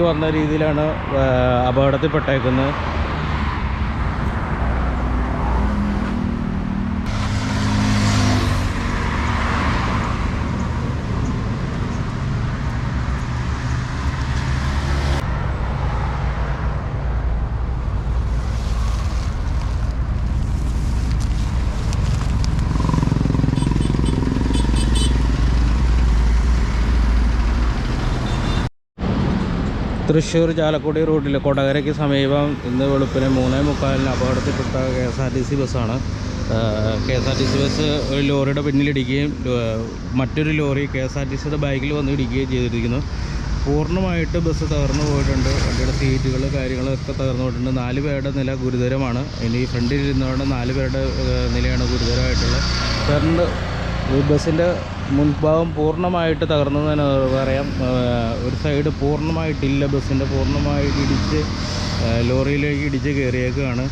വന്ന രീതിയിലാണ് അപകടത്തിൽപ്പെട്ടേക്കുന്നത്. തൃശ്ശൂർ ചാലക്കുടി റൂട്ടിൽ കൊടകരയ്ക്ക് സമീപം ഇന്ന് വെളുപ്പിന് മൂന്നേ മുക്കാലിന് അപകടത്തിൽപ്പെട്ട K S R T C ബസ്സാണ്. K S R T C bus ഒരു ലോറിയുടെ പിന്നിലിടിക്കുകയും മറ്റൊരു lorry K S R T സിയുടെ ബാക്കിൽ വന്ന് ഇടിക്കുകയും ചെയ്തിരിക്കുന്നു. പൂർണമായിട്ട് ബസ് തകർന്നു പോയിട്ടുണ്ട്. വണ്ടിയുടെ സീറ്റുകൾ കാര്യങ്ങളൊക്കെ തകർന്നു പോയിട്ടുണ്ട്. നാല് പേരുടെ നില ഗുരുതരമാണ്. ഇനി ഫ്രണ്ടിൽ നാല് പേരുടെ നിലയാണ് ഗുരുതരമായിട്ടുള്ളത്. രണ്ട് ബസ്സിന്റെ മുൻഭാഗം പൂർണമായിട്ട് തകർന്നു തന്നെ പറയാം ഒരു സൈഡ് പൂർണമായിട്ടില്ല ബസ്സിന്റെ പൂർണമായിട്ട് ഇടിച്ച് ലോറിയിലേക്ക് ഇടിച്ച് കയറിയേക്കുകയാണ്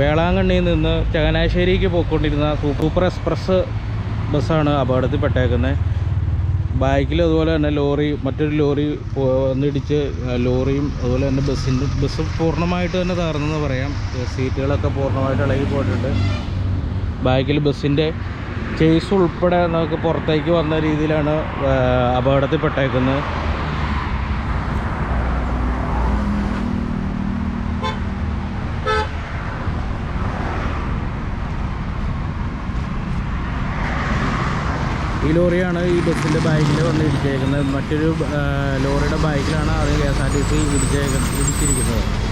വേളാങ്കണ്ണിയിൽ നിന്ന് ചങ്ങനാശ്ശേരിക്ക് പോയിക്കൊണ്ടിരുന്ന സൂപ്പർ എക്സ്പ്രസ് ബസ്സാണ് അപകടത്തിൽപ്പെട്ടേക്കുന്നത്. ബാക്കിൽ അതുപോലെ തന്നെ ലോറി മറ്റൊരു ലോറി വന്നിടിച്ച് ലോറിയും അതുപോലെ തന്നെ ബസ്സിന്റെ ബസ് പൂർണമായിട്ട് തന്നെ തകർന്നെന്ന് പറയാം. സീറ്റുകളൊക്കെ പൂർണമായിട്ട് ഇളകി പോയിട്ടുണ്ട് ബാക്കിൽ ബസ്സിന്റെ ചേസ് ഉൾപ്പെടെ നമുക്ക് പുറത്തേക്ക് വന്ന രീതിയിലാണ് അപകടത്തിൽ അപകടത്തിൽപ്പെട്ടേക്കുന്നത് ഈ ലോറിയാണ് ഈ ബസ്സിന്റെ ബാക്കിൽ വന്ന് ഇടിച്ചേക്കുന്നത് മറ്റൊരു ലോറിയുടെ ബാക്കിലാണ് അത് K S R T C ഇടിച്ചേക്കുന്നത് ഇടിച്ചിരിക്കുന്നത്.